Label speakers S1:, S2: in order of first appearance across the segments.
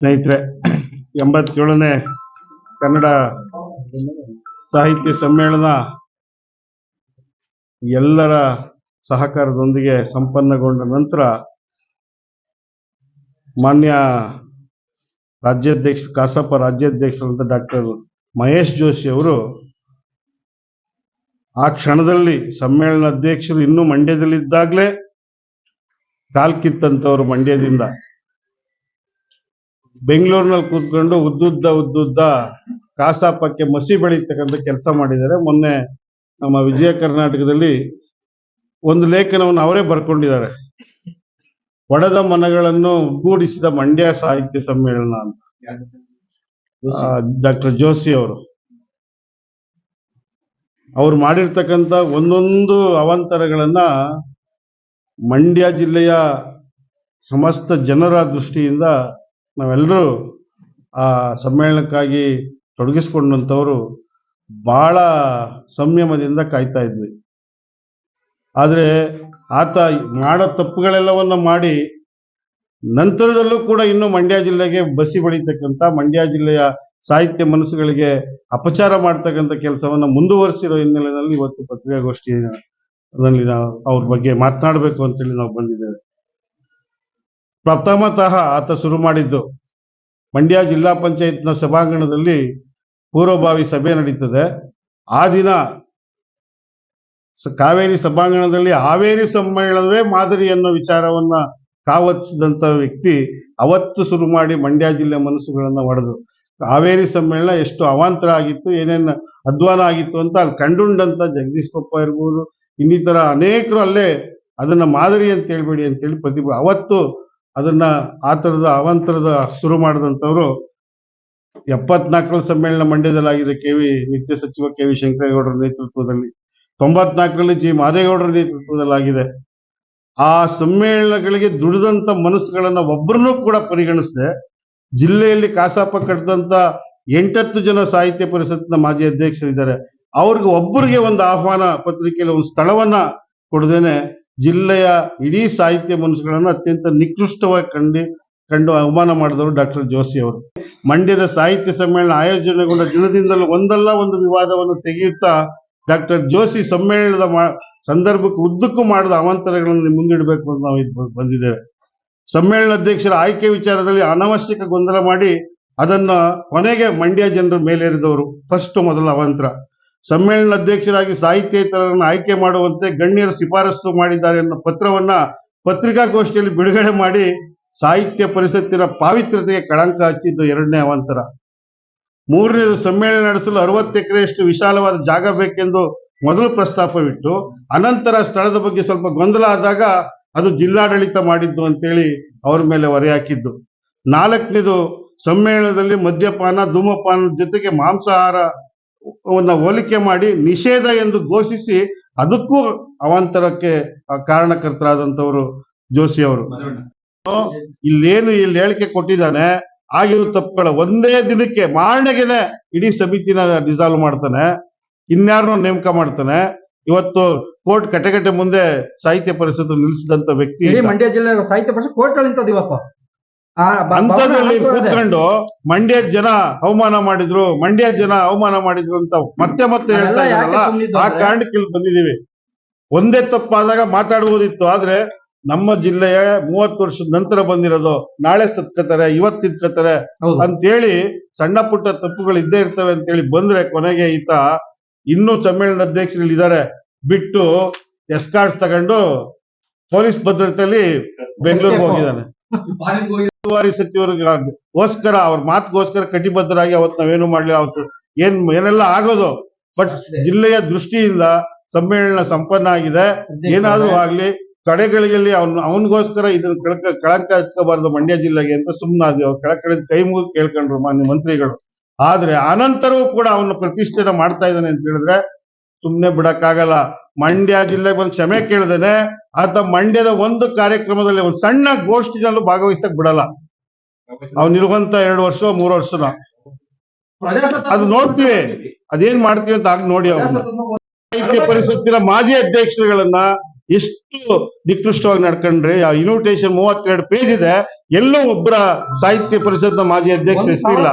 S1: ಸ್ನೇಹಿತರೆ, ಎಂಬತ್ತೇಳನೇ ಕನ್ನಡ ಸಾಹಿತ್ಯ ಸಮ್ಮೇಳನ ಎಲ್ಲರ ಸಹಕಾರದೊಂದಿಗೆ ಸಂಪನ್ನಗೊಂಡ ನಂತರ ಮಾನ್ಯ ರಾಜ್ಯಾಧ್ಯಕ್ಷ, ಕಸಾಪ ರಾಜ್ಯಾಧ್ಯಕ್ಷರಂತ ಡಾಕ್ಟರ್ ಮಹೇಶ್ ಜೋಶಿ ಅವರು ಆ ಕ್ಷಣದಲ್ಲಿ ಸಮ್ಮೇಳನ ಅಧ್ಯಕ್ಷರು ಇನ್ನೂ ಮಂಡ್ಯದಲ್ಲಿದ್ದಾಗಲೇ ಕಾಲ್ಕಿತ್ತಂತವರು ಮಂಡ್ಯದಿಂದ ಬೆಂಗಳೂರಿನಲ್ಲಿ ಕೂತ್ಕೊಂಡು ಉದ್ದುದ್ದ ಉದ್ದುದ್ದ ಕಾಸಾಪಕ್ಕೆ ಮಸಿ ಬೆಳೀತಕ್ಕಂಥ ಕೆಲಸ ಮಾಡಿದ್ದಾರೆ. ಮೊನ್ನೆ ನಮ್ಮ ವಿಜಯ ಕರ್ನಾಟಕದಲ್ಲಿ ಒಂದು ಲೇಖನವನ್ನು ಅವರೇ ಬರ್ಕೊಂಡಿದ್ದಾರೆ. ಒಡೆದ ಮನಗಳನ್ನು ಒಗ್ಗೂಡಿಸಿದ ಮಂಡ್ಯ ಸಾಹಿತ್ಯ ಸಮ್ಮೇಳನ ಅಂತ. ಡಾಕ್ಟರ್ ಜೋಶಿ ಅವರು. ಅವ್ರು ಮಾಡಿರ್ತಕ್ಕಂಥ ಒಂದೊಂದು ಅವಾಂತರಗಳನ್ನ ಮಂಡ್ಯ ಜಿಲ್ಲೆಯ ಸಮಸ್ತ ಜನರ ದೃಷ್ಟಿಯಿಂದ ನಾವೆಲ್ಲರೂ ಆ ಸಮ್ಮೇಳನಕ್ಕಾಗಿ ತೊಡಗಿಸ್ಕೊಂಡಂಥವರು ಬಹಳ ಸಂಯಮದಿಂದ ಕಾಯ್ತಾ ಇದ್ವಿ. ಆದರೆ ಆತ ಮಾಡೋ ತಪ್ಪುಗಳೆಲ್ಲವನ್ನ ಮಾಡಿ ನಂತರದಲ್ಲೂ ಕೂಡ ಇನ್ನು ಮಂಡ್ಯ ಜಿಲ್ಲೆಗೆ ಬಸಿ ಬಳಿತಕ್ಕಂಥ ಮಂಡ್ಯ ಜಿಲ್ಲೆಯ ಸಾಹಿತ್ಯ ಮನಸ್ಸುಗಳಿಗೆ ಅಪಚಾರ ಮಾಡ್ತಕ್ಕಂಥ ಕೆಲಸವನ್ನ ಮುಂದುವರಿಸಿರೋ ಹಿನ್ನೆಲೆಯಲ್ಲಿ ಇವತ್ತು ಪತ್ರಿಕಾಗೋಷ್ಠಿಯಲ್ಲಿ ನಾವು ಅವ್ರ ಬಗ್ಗೆ ಮಾತನಾಡಬೇಕು ಅಂತೇಳಿ ನಾವು ಬಂದಿದ್ದೇವೆ. ಪ್ರಥಮತಃ ಆತ ಶುರು ಮಾಡಿದ್ದು ಮಂಡ್ಯ ಜಿಲ್ಲಾ ಪಂಚಾಯತ್ನ ಸಭಾಂಗಣದಲ್ಲಿ ಪೂರ್ವಭಾವಿ ಸಭೆ ನಡೀತದೆ. ಆ ದಿನ ಕಾವೇರಿ ಸಭಾಂಗಣದಲ್ಲಿ ಹಾವೇರಿ ಸಮ್ಮೇಳನವೇ ಮಾದರಿ ಅನ್ನೋ ವಿಚಾರವನ್ನ ಕಾವತ್ತಿಸಿದಂತ ವ್ಯಕ್ತಿ ಅವತ್ತು ಶುರು ಮಾಡಿ ಮಂಡ್ಯ ಜಿಲ್ಲೆ ಮನಸ್ಸುಗಳನ್ನ ಒಡೆದು. ಹಾವೇರಿ ಸಮ್ಮೇಳನ ಎಷ್ಟು ಅವಾಂತರ ಆಗಿತ್ತು, ಏನೇನು ಅಧ್ವಾನ ಆಗಿತ್ತು ಅಂತ ಅಲ್ಲಿ ಕಂಡುಂಡಂತ ಜಗದೀಶ್ ಕೊಪ್ಪ ಇರ್ಬೋದು, ಇನ್ನಿತರ ಅನೇಕರು ಅಲ್ಲೇ ಅದನ್ನ ಮಾದರಿ ಅಂತ ಹೇಳ್ಬೇಡಿ ಅಂತೇಳಿ ಪ್ರತಿಭಾ ಅವತ್ತು ಅದನ್ನ ಆ ಥರದ ಅವಾಂತರದ ಶುರು ಮಾಡಿದಂಥವ್ರು ಎಪ್ಪತ್ನಾಲ್ಕರ ಸಮ್ಮೇಳನ ಮಂಡ್ಯದಲ್ಲಾಗಿದೆ ಕೆ ವಿ ನಿತ್ಯ ಸಚಿವ ಕೆ ವಿ ಶಂಕರೇಗೌಡರ ನೇತೃತ್ವದಲ್ಲಿ, ತೊಂಬತ್ನಾಲ್ಕರಲ್ಲಿ ಜಿ ಮಾದೇಗೌಡರ ನೇತೃತ್ವದಲ್ಲಾಗಿದೆ. ಆ ಸಮ್ಮೇಳನಗಳಿಗೆ ದುಡಿದಂತ ಮನಸ್ಸುಗಳನ್ನ ಒಬ್ಬರನ್ನೂ ಕೂಡ ಪರಿಗಣಿಸಿದೆ, ಜಿಲ್ಲೆಯಲ್ಲಿ ಕಾಸಾಪ ಕಟ್ಟಿದಂತ ಎಂಟತ್ತು ಜನ ಸಾಹಿತ್ಯ ಪರಿಷತ್ನ ಮಾಜಿ ಅಧ್ಯಕ್ಷರಿದ್ದಾರೆ. ಅವ್ರಿಗೆ ಒಬ್ಬರಿಗೆ ಒಂದು ಆಹ್ವಾನ ಪತ್ರಿಕೆಯಲ್ಲಿ ಒಂದು ಸ್ಥಳವನ್ನ ಕೊಡದೇನೆ ಜಿಲ್ಲೆಯ ಇಡೀ ಸಾಹಿತ್ಯ ಮನಸ್ಸುಗಳನ್ನ ಅತ್ಯಂತ ನಿಕೃಷ್ಟವಾಗಿ ಕಂಡು ಕಂಡು ಅವಮಾನ ಮಾಡಿದವರು ಡಾಕ್ಟರ್ ಜೋಶಿ ಅವರು. ಮಂಡ್ಯದ ಸಾಹಿತ್ಯ ಸಮ್ಮೇಳನ ಆಯೋಜನೆಗೊಂಡ ದಿನದಿಂದಲೂ ಒಂದಲ್ಲ ಒಂದು ವಿವಾದವನ್ನು ತೆಗೆಯುತ್ತಾ ಡಾಕ್ಟರ್ ಜೋಶಿ ಸಮ್ಮೇಳನದ ಸಂದರ್ಭಕ್ಕೆ ಉದ್ದಕ್ಕೂ ಮಾಡಿದ ಅವಾಂತರಗಳನ್ನು ಮುಂದಿಡಬೇಕು ಅಂತ ನಾವು ಬಂದಿದ್ದೇವೆ. ಸಮ್ಮೇಳನ ಅಧ್ಯಕ್ಷರ ಆಯ್ಕೆ ವಿಚಾರದಲ್ಲಿ ಅನವಶ್ಯಕ ಗೊಂದಲ ಮಾಡಿ ಅದನ್ನ ಕೊನೆಗೆ ಮಂಡ್ಯ ಜನರ ಮೇಲೇರಿದವರು. ಫಸ್ಟ್ ಮೊದಲ ಅವಾಂತರ. ಸಮ್ಮೇಳನ ಅಧ್ಯಕ್ಷರಾಗಿ ಸಾಹಿತ್ಯೇತರರನ್ನು ಆಯ್ಕೆ ಮಾಡುವಂತೆ ಗಣ್ಯರು ಶಿಫಾರಸು ಮಾಡಿದ್ದಾರೆ ಅನ್ನೋ ಪತ್ರವನ್ನ ಪತ್ರಿಕಾಗೋಷ್ಠಿಯಲ್ಲಿ ಬಿಡುಗಡೆ ಮಾಡಿ ಸಾಹಿತ್ಯ ಪರಿಷತ್ತಿನ ಪಾವಿತ್ರ್ಯತೆಗೆ ಕಳಂಕ ಹಚ್ಚಿದ್ದು ಎರಡನೇ ಅವಾಂತರ. ಮೂರನೇದು ಸಮ್ಮೇಳನ ನಡೆಸಲು ಅರವತ್ತು ಎಕರೆಯಷ್ಟು ವಿಶಾಲವಾದ ಜಾಗ ಬೇಕೆಂದು ಮೊದಲು ಪ್ರಸ್ತಾಪವಿಟ್ಟು, ಅನಂತರ ಸ್ಥಳದ ಬಗ್ಗೆ ಸ್ವಲ್ಪ ಗೊಂದಲ ಆದಾಗ ಅದು ಜಿಲ್ಲಾಡಳಿತ ಮಾಡಿದ್ದು ಅಂತೇಳಿ ಅವರ ಮೇಲೆ ಹೊರೆ ಹಾಕಿದ್ದು. ನಾಲ್ಕನೇದು ಸಮ್ಮೇಳನದಲ್ಲಿ ಮದ್ಯಪಾನ, ಧೂಮಪಾನದ ಜೊತೆಗೆ ಮಾಂಸಾಹಾರವನ್ನ ಹೋಲಿಕೆ ಮಾಡಿ ನಿಷೇಧ ಎಂದು ಘೋಷಿಸಿ ಅದಕ್ಕೂ ಅವಾಂತರಕ್ಕೆ ಕಾರಣಕರ್ತರಾದಂತವರು ಜೋಶಿ ಅವರು. ಇಲ್ಲೇನು ಇಲ್ಲಿ ಹೇಳಿಕೆ ಕೊಟ್ಟಿದ್ದಾನೆ ಆಗಿರೋ ತಪ್ಪುಗಳ ಒಂದೇ ದಿನಕ್ಕೆ ಮಾರನೆಗೆನೆ ಇಡೀ ಸಮಿತಿನ ಡಿಸಾಲ್ವ್ ಮಾಡ್ತಾನೆ ಇನ್ಯಾರನ್ನು ನೇಮಕ ಮಾಡ್ತಾನೆ. ಇವತ್ತು ಕೋರ್ಟ್ ಕಟೆಗಟ್ಟೆ ಮುಂದೆ ಸಾಹಿತ್ಯ ಪರಿಷತ್ ನಿಲ್ಲಿಸಿದಂತ ವ್ಯಕ್ತಿ
S2: ಮಂಡ್ಯ ಜಿಲ್ಲೆ ಸಾಹಿತ್ಯ ಪರಿಷತ್ ಕೋರ್ಟ್ ಅಲ್ಲಿ ಇವತ್ತು. ಆಗ್ತದೆ.
S1: ಕೂತ್ಕೊಂಡು ಮಂಡ್ಯ ಜನ ಅವಮಾನ ಮಾಡಿದ್ರು ಮಂಡ್ಯ ಜನ ಅವಮಾನ ಮಾಡಿದ್ರು ಅಂತ ಮತ್ತೆ ಮತ್ತೆ ಹೇಳ್ತಾ ಇದ್ದಾರಲ್ಲ ಆ? ಕಾರಣಕ್ಕೆ ಇಲ್ಲಿ ಬಂದಿದ್ದೀವಿ ಒಂದೇ ತಪ್ಪಾದಾಗ ಮಾತಾಡುವುದಿತ್ತು ಆದ್ರೆ ನಮ್ಮ ಜಿಲ್ಲೆಯ ಮೂವತ್ತು ವರ್ಷದ ನಂತರ ಬಂದಿರೋದು ನಾಳೆ ತತ್ಕೋತಾರೆ ಇವತ್ತು ತಿದ್ಕೋತಾರೆ
S2: ಹೌದು.
S1: ಅಂತೇಳಿ ಸಣ್ಣ ಪುಟ್ಟ ತಪ್ಪುಗಳು ಇದ್ದೇ ಇರ್ತವೆ ಅಂತ ಹೇಳಿ ಬಂದ್ರೆ ಕೊನೆಗೆ ಈತ ಇನ್ನೂ ಸಮ್ಮೇಳನ ಅಧ್ಯಕ್ಷರಲ್ಲಿ ಇದ್ದಾರೆ ಬಿಟ್ಟು ಎಸ್ಕಾರ್ಡ್ಸ್ ತಗೊಂಡು ಪೊಲೀಸ್ ಭದ್ರತೆಯಲ್ಲಿ ಬೆಂಗಳೂರಿಗೆ ಹೋಗಿದ್ದಾನೆ ಉಸ್ತುವಾರಿ ಸಚಿವರಿಗೋಸ್ಕರ ಅವ್ರ ಮಾತಿಗೋಸ್ಕರ ಕಟಿಬದ್ಧರಾಗಿ ಅವತ್ ನಾವೇನು ಮಾಡ್ಲಿಲ್ಲ ಅವತ್ತು ಏನ್ ಏನೆಲ್ಲ ಆಗೋದು. ಬಟ್ ಜಿಲ್ಲೆಯ ದೃಷ್ಟಿಯಿಂದ ಸಮ್ಮೇಳನ ಸಂಪನ್ನ ಆಗಿದೆ. ಏನಾದ್ರೂ ಆಗ್ಲಿ ಕಡೆಗಳಿಗೆಲ್ಲಿ ಅವನ್ ಅವನಿಗೋಸ್ಕರ ಇದನ್ನ ಕಳಕ ಕಳಂಕ ಹಚ್ಕೋಬಾರ್ದು ಮಂಡ್ಯ ಜಿಲ್ಲೆಗೆ ಅಂತ ಸುಮ್ಮನಾದ್ವಿ ಅವ್ರು ಕೆಳಕಡೆ ಕೈ ಮುಗಿ ಕೇಳ್ಕೊಂಡ್ರು ಮಾನ್ಯ ಮಂತ್ರಿಗಳು. ಆದ್ರೆ ಅನಂತರವೂ ಕೂಡ ಅವನು ಪ್ರತಿಷ್ಠೆನ ಮಾಡ್ತಾ ಇದ್ದಾನೆ ಅಂತ ಹೇಳಿದ್ರೆ ಸುಮ್ನೆ ಬಿಡಕ್ಕಾಗಲ್ಲ. ಮಂಡ್ಯ ಜಿಲ್ಲೆಗೆ ಬಂದು ಕ್ಷಮೆ ಕೇಳ್ದೇನೆ ಆತ ಮಂಡ್ಯದ ಒಂದು ಕಾರ್ಯಕ್ರಮದಲ್ಲಿ ಒಂದು ಸಣ್ಣ ಗೋಷ್ಠಿನಲ್ಲೂ ಭಾಗವಹಿಸಕ್ ಬಿಡಲ್ಲ. ಅವ್ನಿರುವಂತ ಎರಡು ವರ್ಷ ಮೂರು ವರ್ಷನ. ಅದು ನೋಡ್ತೀವಿ. ಅದೇನ್ ಮಾಡ್ತೀವಿ ಅಂತ ಆಗ ನೋಡಿ ಅವ್ರನ್ನ ಸಾಹಿತ್ಯ ಪರಿಷತ್ತಿನ ಮಾಜಿ ಅಧ್ಯಕ್ಷರುಗಳನ್ನ ಎಷ್ಟು ನಿಕೃಷ್ಟವಾಗಿ ನಡ್ಕೊಂಡ್ರೆ ಆ ಇನ್ವಿಟೇಷನ್ ಮೂವತ್ತೆರಡು ಪೇಜ್ ಇದೆ ಎಲ್ಲೋ ಒಬ್ಬರ ಸಾಹಿತ್ಯ ಪರಿಷತ್ನ ಮಾಜಿ ಅಧ್ಯಕ್ಷ ಹೆಸರಿಲ್ಲ.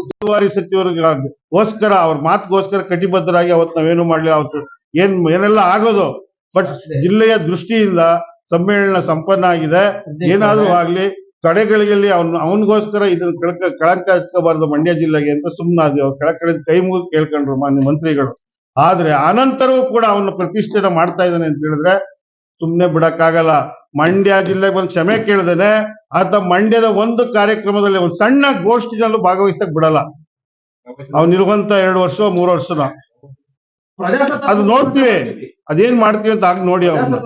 S1: ಉಸ್ತುವಾರಿ ಸಚಿವರಿಗೋಸ್ಕರ ಅವ್ರ ಮಾತುಗೋಸ್ಕರ ಕಟಿಬದ್ಧರಾಗಿ ಅವತ್ತು ನಾವೇನು ಮಾಡ್ಲಿಲ್ಲ ಅವತ್ತು ಏನ್ ಏನೆಲ್ಲ ಆಗೋದು? ಬಟ್ ಜಿಲ್ಲೆಯ ದೃಷ್ಟಿಯಿಂದ ಸಮ್ಮೇಳನ ಸಂಪನ್ನ ಆಗಿದೆ. ಏನಾದ್ರೂ ಆಗ್ಲಿ ಕಡೆಗಳಿಗೆ ಅವನ್, ಅವನಿಗೋಸ್ಕರ ಇದನ್ನ ಕಳಕ ಕಳಂಕ ಹತ್ಕೋಬಾರ್ದು ಮಂಡ್ಯ ಜಿಲ್ಲೆಗೆ ಅಂತ ಸುಮ್ಮನಾದ್ವಿ ಅವ್ರು ಕೆಳಕಡೆ ಕೈ ಮುಗಿದು ಕೇಳ್ಕೊಂಡ್ರು ಮಾನ್ಯ ಮಂತ್ರಿಗಳು. ಆದ್ರೆ ಅನಂತರವೂ ಕೂಡ ಅವನ್ನ ಪ್ರತಿಷ್ಠೆನ ಮಾಡ್ತಾ ಇದ್ದಾನೆ ಅಂತ ಹೇಳಿದ್ರೆ ಸುಮ್ನೆ ಬಿಡಕ್ಕಾಗಲ್ಲ. ಮಂಡ್ಯ ಜಿಲ್ಲೆಗೆ ಬಂದು ಕ್ಷಮೆ ಕೇಳ್ದೇನೆ, ಆತ ಮಂಡ್ಯದ ಒಂದು ಕಾರ್ಯಕ್ರಮದಲ್ಲಿ ಒಂದು ಸಣ್ಣ ಗೋಷ್ಠಿನಲ್ಲೂ ಭಾಗವಹಿಸಕ್ ಬಿಡಲ್ಲ. ಅವನಿರುವಂತ ಎರಡು ವರ್ಷ, ಮೂರು ವರ್ಷನ. ಅದು ನೋಡ್ತೀವಿ. ಅದೇನ್ ಮಾಡ್ತೀವಿ ಅಂತ ಆಗ ನೋಡಿ ಅವ್ನು.